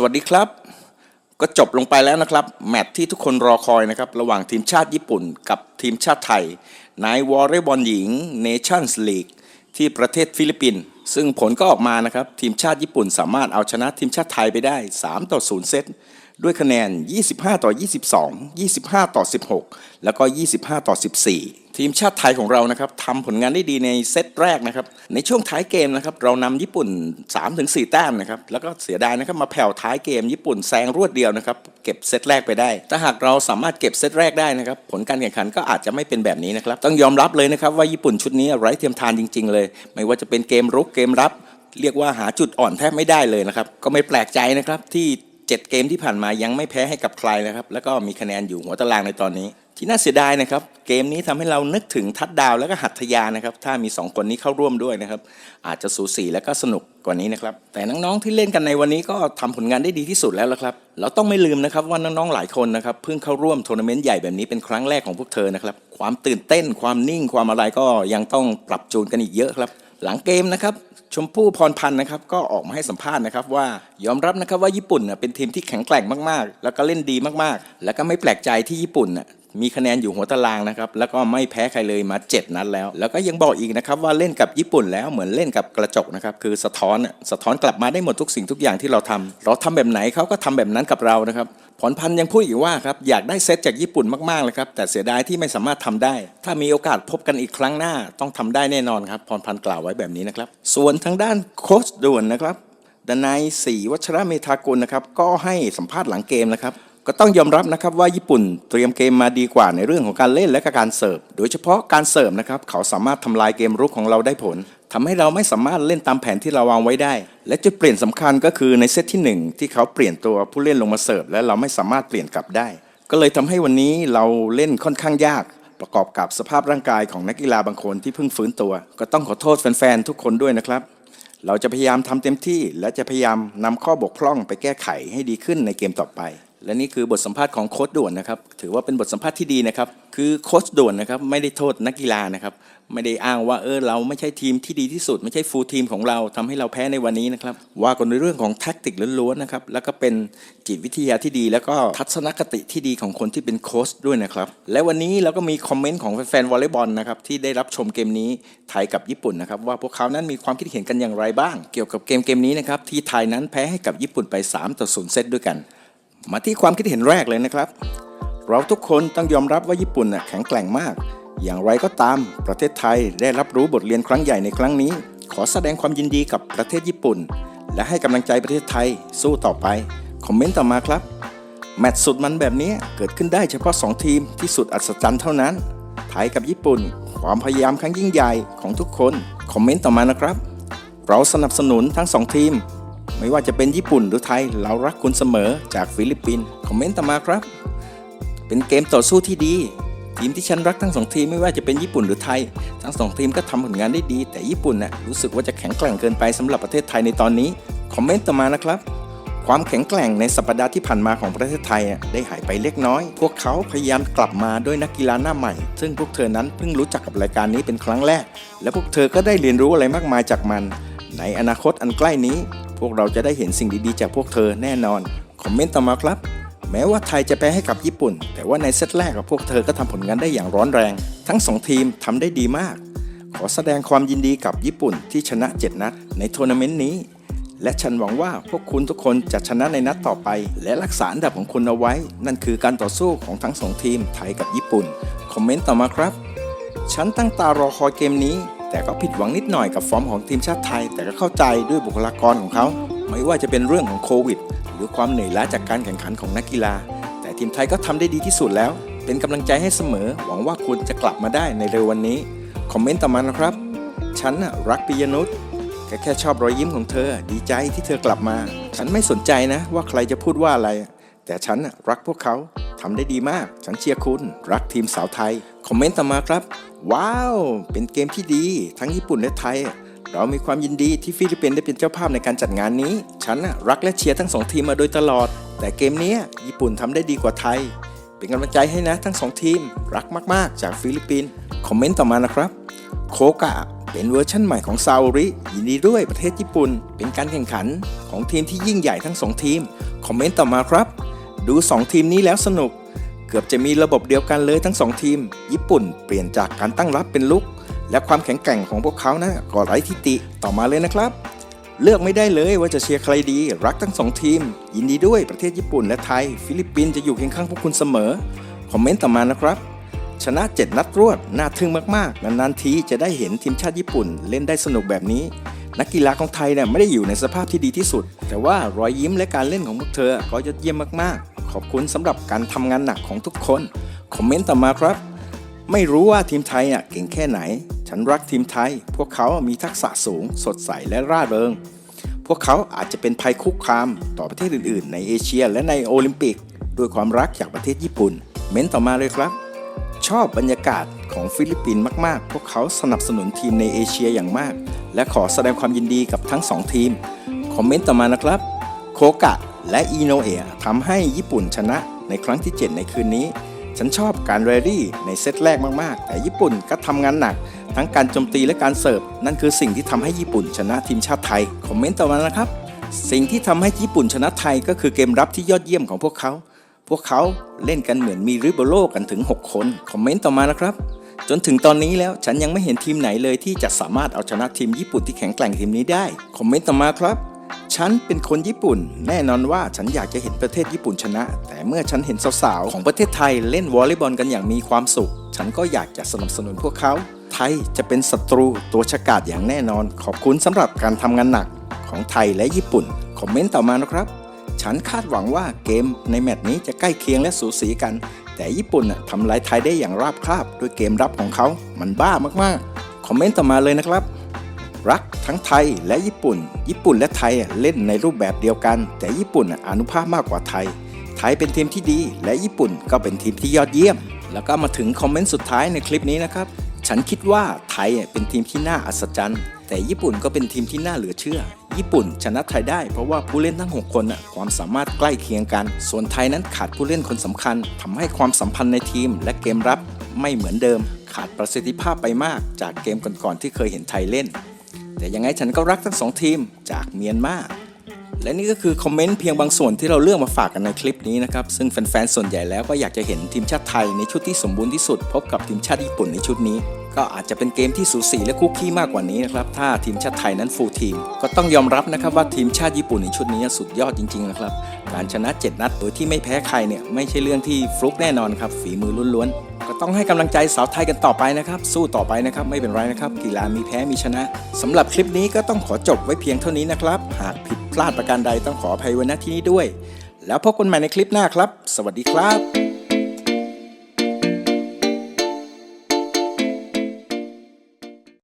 สวัสดีครับ ก็จบลงไปแล้วนะครับ แมตช์ที่ทุกคนรอคอยนะครับ ระหว่างทีมชาติญี่ปุ่นกับทีมชาติไทย ในวอลเลย์บอลหญิงเนชั่นส์ลีกที่ประเทศฟิลิปปินส์ซึ่งผลก็ออกมานะครับ ทีมชาติญี่ปุ่นสามารถเอาชนะทีมชาติไทยไปได้ 3 ต่อ 0 เซตด้วยคะแนน 25 ต่อ 22 25 ต่อ 16 แล้วก็ 25 ต่อ 14 ทีมชาติไทยของเรานะครับทำผลงานได้ดีในเซตแรกนะครับ ในช่วงท้ายเกมนะครับ เรานำญี่ปุ่น 3-4 แต้มนะครับ แล้วก็เสียดายนะครับมาแผ่วท้ายเกมญี่ปุ่นแซงรวดเดียวนะครับ เก็บเซตแรกไปได้ ถ้าหากเราสามารถเก็บเซตแรกได้นะครับ ผลการแข่งขันก็อาจจะไม่เป็นแบบนี้นะครับ ต้องยอมรับเลยนะครับว่าญี่ปุ่นชุดนี้ไร้เทียมทานจริง ๆ เลย ไม่ว่าจะเป็นเกมรุกเกมรับ เรียกว่าหาจุดอ่อนแทบไม่ได้เลยนะครับ ก็ไม่แปลกใจนะครับที่ 7 เกมที่ผ่านมายังไม่แพ้ให้กับใครนะครับ แล้วก็มีคะแนนอยู่หัวตารางในตอนนี้ ที่น่าเสียดายนะครับ เกมนี้ทำให้เรานึกถึงทัดดาวแล้วก็หัตถยานะครับ ถ้ามี 2 คนนี้เข้าร่วมด้วยนะครับ อาจจะสูสีแล้วก็สนุกกว่านี้นะครับ แต่น้องๆที่เล่นกันในวันนี้ก็ทำผลงานได้ดีที่สุดแล้วละครับ เราต้องไม่ลืมนะครับว่าน้องๆหลายคนนะครับเพิ่งเข้าร่วมทัวร์นาเมนต์ใหญ่แบบนี้เป็นครั้งแรกของพวกเธอนะครับ ความตื่นเต้น ความนิ่ง ความอะไรก็ยังต้องปรับจูนกันอีกเยอะครับ หลังเกมนะครับชมพู่พรพันธ์นะครับก็ออกมาให้สัมภาษณ์นะครับว่ายอมรับนะครับว่าญี่ปุ่นเป็นทีมที่แข็งแกร่งมากๆ แล้วก็เล่นดีมากๆ แล้วก็ไม่แปลกใจที่ญี่ปุ่น มีคะแนนอยู่หัวตารางนะครับ แล้วก็ไม่แพ้ใครเลยมา 7 นัดแล้ว แล้วก็ยังบอกอีกนะครับว่าเล่นกับญี่ปุ่นแล้วเหมือนเล่นกับกระจกนะครับ คือสะท้อนสะท้อนกลับมาได้หมดทุกสิ่งทุกอย่างที่เราทำเราทำแบบไหนเขาก็ทำแบบนั้นกับเรานะครับพรพันธ์ยังพูดอีกว่าครับอยากได้เซตจากญี่ปุ่นมากๆเลยครับ แต่เสียดายที่ไม่สามารถทำได้ ถ้ามีโอกาสพบกันอีกครั้งหน้าต้องทำได้แน่นอนครับพรพันธ์กล่าวไว้แบบนี้นะครับ ส่วนทางด้านโค้ชด่วนนะครับดนายศรีวัชระเมธากุลนะครับก็ให้สัมภาษณ์หลังเกมนะครับ ก็ต้องยอมรับนะครับว่าญี่ปุ่นเตรียมเกมมาดีกว่าในเรื่องของการเล่นและการเสิร์ฟ โดยเฉพาะการเสิร์ฟนะครับเขาสามารถทำลายเกมรุกของเราได้ผลทำให้เราไม่สามารถเล่นตามแผนที่เราวางไว้ได้ และจุดเปลี่ยนสำคัญก็คือในเซตที่หนึ่งที่เขาเปลี่ยนตัวผู้เล่นลงมาเสิร์ฟและเราไม่สามารถเปลี่ยนกลับได้ ก็เลยทำให้วันนี้เราเล่นค่อนข้างยากประกอบกับสภาพร่างกายของนักกีฬาบางคนที่เพิ่งฟื้นตัว ก็ต้องขอโทษแฟนๆทุกคนด้วยนะครับ เราจะพยายามทำเต็มที่ และจะพยายามนำข้อบกพร่องไปแก้ไขให้ดีขึ้นในเกมต่อไป และนี่คือบทสัมภาษณ์ของโค้ชด่วนนะครับถือว่าเป็นบทสัมภาษณ์ที่ดีนะครับคือโค้ชด่วนนะครับไม่ได้โทษนักกีฬานะครับไม่ได้อ้างว่าเออเราไม่ใช่ทีมที่ดีที่สุด ไม่ใช่ฟูลทีมของเราทำให้เราแพ้ในวันนี้นะครับว่ากันในเรื่องของแท็กติกล้วนๆนะครับแล้วก็เป็นจิตวิทยาที่ดี แล้วก็ทัศนคติที่ดีของคนที่เป็นโค้ชด้วยนะครับและวันนี้เราก็มีคอมเมนต์ของแฟนๆวอลเลย์บอลนะครับที่ได้รับชมเกมนี้ไทยกับญี่ปุ่นนะครับว่าพวกเขานั้นมีความคิดเห็นกันอย่างไรบ้าง เกี่ยวกับเกมเกมนี้นะครับที่ไทยนั้นแพ้ให้กับญี่ปุ่นไป3ต่อ0เซตด้วยกัน มาที่ความคิดเห็นแรกเลยนะครับ เราทุกคนต้องยอมรับว่าญี่ปุ่นแข็งแกร่งมาก อย่างไรก็ตามประเทศไทยได้รับรู้บทเรียนครั้งใหญ่ในครั้งนี้ ขอแสดงความยินดีกับประเทศญี่ปุ่น และให้กำลังใจประเทศไทยสู้ต่อไป คอมเมนต์ต่อมาครับ แมตช์สุดมันแบบนี้เกิดขึ้นได้เฉพาะ 2 ทีมที่สุดอัศจรรย์เท่านั้น ไทยกับญี่ปุ่น ความพยายามครั้งยิ่งใหญ่ของทุกคน คอมเมนต์ต่อมานะครับ เราสนับสนุนทั้งสองทีม ไม่ว่าจะเป็นญี่ปุ่นหรือไทย เรารักคุณเสมอจากฟิลิปปินส์คอมเมนต์ต่อมาครับ เป็นเกมต่อสู้ที่ดี ทีมที่ฉันรักทั้งสองทีมไม่ว่าจะเป็นญี่ปุ่นหรือไทย ทั้งสองทีมก็ทำผลงานได้ดี แต่ญี่ปุ่นน่ะรู้สึกว่าจะแข็งแกร่งเกินไปสำหรับประเทศไทยในตอนนี้คอมเมนต์ต่อมานะครับความแข็งแกร่งในสัปดาห์ที่ผ่านมาของประเทศไทยได้หายไปเล็กน้อย พวกเขาพยายามกลับมาด้วยนักกีฬาหน้าใหม่ ซึ่งพวกเธอนั้นเพิ่งรู้จักกับรายการนี้เป็นครั้งแรก และพวกเธอก็ได้เรียนรู้อะไรมากมายจากมัน ในอนาคตอันใกล้นี้ พวกเราจะได้เห็นสิ่งดีๆ จากพวกเธอแน่นอน คอมเมนต์ต่อมาครับ แม้ว่าไทยจะแพ้ให้กับญี่ปุ่น แต่ว่าในเซตแรกกับพวกเธอก็ทำผลงานได้อย่างร้อนแรง ทั้งสองทีมทำได้ดีมาก ขอแสดงความยินดีกับญี่ปุ่นที่ชนะ 7 นัดในทัวร์นาเมนต์นี้ และฉันหวังว่าพวกคุณทุกคนจะชนะในนัดต่อไป และรักษาอันดับของคุณเอาไว้ นั่นคือการต่อสู้ของทั้งสองทีมไทยกับญี่ปุ่น คอมเมนต์ต่อมาครับ ฉันตั้งตารอคอยเกมนี้ แต่ก็ผิดหวังนิดหน่อยกับฟอร์มของทีมชาติไทย แต่ก็เข้าใจด้วยบุคลากรของเขา ไม่ว่าจะเป็นเรื่องของโควิด หรือความเหนื่อยล้าจากการแข่งขันของนักกีฬา แต่ทีมไทยก็ทำได้ดีที่สุดแล้ว เป็นกำลังใจให้เสมอ หวังว่าคุณจะกลับมาได้ในเร็ววันนี้ คอมเมนต์ต่อมานะครับ ฉันรักปิยนุชแค่แค่ชอบรอยยิ้มของเธอ ดีใจที่เธอกลับมา ฉันไม่สนใจนะ ว่าใครจะพูดว่าอะไร แต่ฉันรักพวกเขาทำได้ดีมาก ฉันเชียร์คุณ รักทีมสาวไทย คอมเมนต์ต่อมาครับ ว้าว เป็นเกมที่ดี ทั้งญี่ปุ่นและไทย เรามีความยินดีที่ฟิลิปปินส์ได้เป็นเจ้าภาพในการจัดงานนี้ ฉันรักและเชียร์ทั้งสองทีมมาโดยตลอด แต่เกมนี้ญี่ปุ่นทำได้ดีกว่าไทย เป็นกำลังใจให้นะทั้งสองทีม รักมาก ๆ จากฟิลิปปินส์คอมเมนต์ต่อมานะครับโคกะเป็นเวอร์ชั่นใหม่ของซาโอริยินดีด้วยประเทศญี่ปุ่น เป็นการแข่งขันของทีมที่ยิ่งใหญ่ทั้งสองทีม คอมเมนต์ต่อมาครับ ดู 2 ทีมนี้แล้วสนุก เกือบจะมีระบบเดียวกันเลยทั้ง2ทีม ญี่ปุ่นเปลี่ยนจากการตั้งรับเป็นลุก และความแข็งแกร่งของพวกเขานะก็ไร้ทิฏฐิต่อมาเลยนะครับ เลือกไม่ได้เลยว่าจะเชียร์ใครดีรักทั้งสองทีม ยินดีด้วยประเทศญี่ปุ่นและไทย ฟิลิปปินส์จะอยู่เคียงข้างพวกคุณเสมอคอมเมนต์ต่อมานะครับ ชนะ 7 นัดรวดน่าทึ่งมากๆนานๆทีจะได้เห็นทีมชาติญี่ปุ่นเล่นได้สนุกแบบนี้ นักกีฬาของไทยเนี่ยไม่ได้อยู่ในสภาพที่ดีที่สุด แต่ว่ารอยยิ้มและการเล่นของพวกเธอก็ยอดเยี่ยมมากๆ ขอบคุณสำหรับการทำงานหนักของทุกคน คอมเมนต์ต่อมาครับ ไม่รู้ว่าทีมไทยอะเก่งแค่ไหน ฉันรักทีมไทย พวกเขามีทักษะสูง สดใสและร่าเริง พวกเขาอาจจะเป็นภัยคุกคามต่อประเทศอื่นๆ ในเอเชียและในโอลิมปิกด้วยความรักจากประเทศญี่ปุ่น เม้นต่อมาเลยครับ ชอบบรรยากาศของฟิลิปปินส์มาก ๆ พวกเขาสนับสนุนทีมในเอเชียอย่างมาก และขอแสดงความยินดีกับทั้งสองทีม คอมเมนต์ต่อมานะครับ โคกะและอีโนเอะทำให้ญี่ปุ่นชนะในครั้งที่ 7 ในคืนนี้ ฉันชอบการแรลลี่ในเซตแรกมาก ๆ แต่ญี่ปุ่นก็ทำงานหนัก ทั้งการโจมตีและการเสิร์ฟ นั่นคือสิ่งที่ทำให้ญี่ปุ่นชนะทีมชาติไทย คอมเมนต์ต่อมานะครับ สิ่งที่ทำให้ญี่ปุ่นชนะไทยก็คือเกมรับที่ยอดเยี่ยมของพวกเขา พวกเขาเล่นกันเหมือนมีริโบโลกันถึง 6 คน คอมเมนต์ต่อมานะครับ จนถึงตอนนี้แล้วฉันยังไม่เห็นทีมไหนเลยที่จะสามารถเอาชนะทีมญี่ปุ่นที่แข็งแกร่งทีมนี้ได้ คอมเมนต์ต่อมาครับ ฉันเป็นคนญี่ปุ่น แน่นอนว่าฉันอยากจะเห็นประเทศญี่ปุ่นชนะ แต่เมื่อฉันเห็นสาวๆของประเทศไทยเล่นวอลเลย์บอลกันอย่างมีความสุข ฉันก็อยากจะสนับสนุนพวกเขา ไทยจะเป็นศัตรูตัวฉกาจอย่างแน่นอน ขอบคุณสำหรับการทำงานหนักของไทยและญี่ปุ่น คอมเมนต์ต่อมานะครับ ฉันคาดหวังว่าเกมในแมตช์นี้จะใกล้เคียงและสูสีกัน แต่ญี่ปุ่นทำลายไทยได้อย่างราบคาบด้วยเกมรับของเขา มันบ้ามากๆ คอมเมนต์ต่อมาเลยนะครับ รักทั้งไทยและญี่ปุ่น ญี่ปุ่นและไทยเล่นในรูปแบบเดียวกัน แต่ญี่ปุ่นอนุภาพมากกว่าไทย ไทยเป็นทีมที่ดี และญี่ปุ่นก็เป็นทีมที่ยอดเยี่ยม แล้วก็มาถึงคอมเมนต์สุดท้ายในคลิปนี้นะครับ ฉันคิดว่าไทยเป็นทีมที่น่าอัศจรรย์ แต่ญี่ปุ่นก็เป็นทีมที่น่าเหลือเชื่อ ญี่ปุ่นชนะไทยได้ เพราะว่าผู้เล่นทั้ง 6 คนน่ะความสามารถใกล้เคียงกัน ส่วนไทยนั้นขาดผู้เล่นคนสำคัญทำให้ความสัมพันธ์ในทีม และเกมรับไม่เหมือนเดิม ขาดประสิทธิภาพไปมาก จากเกมก่อนๆที่เคยเห็นไทยเล่น แต่ยังไงฉันก็รักทั้งสองทีมจากเมียนมาและนี่ก็คือคอมเมนต์เพียงบางส่วนที่เราเลือกมาฝากกันในคลิปนี้นะครับ ซึ่งแฟนๆส่วนใหญ่แล้วก็อยากจะเห็นทีมชาติไทยในชุดที่สมบูรณ์ที่สุด พบกับทีมชาติญี่ปุ่นในชุดนี้ก็อาจจะเป็นเกมที่สูสีและคุกกี้มากกว่านี้นะครับ ถ้าทีมชาติไทยนั้นฟูลทีม ก็ต้องยอมรับนะครับว่าทีมชาติญี่ปุ่นในชุดนี้สุดยอดจริงๆนะครับ การชนะ 7 นัดโดยที่ไม่แพ้ใครเนี่ยไม่ใช่เรื่องที่ฟลุกแน่นอนครับ ฝีมือล้วนๆ ก็ต้องให้กำลังใจสาวไทยกันต่อไปนะครับ สู้ต่อไปนะครับ ไม่เป็นไรนะครับ กีฬามีแพ้มีชนะสำหรับคลิปนี้ก็ต้องขอจบไว้เพียงเท่านี้นะครับ หากผิดพลาดประการใดต้องขออภัยไว้ณที่นี้ด้วย แล้วพบกันใหม่ในคลิปหน้าครับ สวัสดีครับ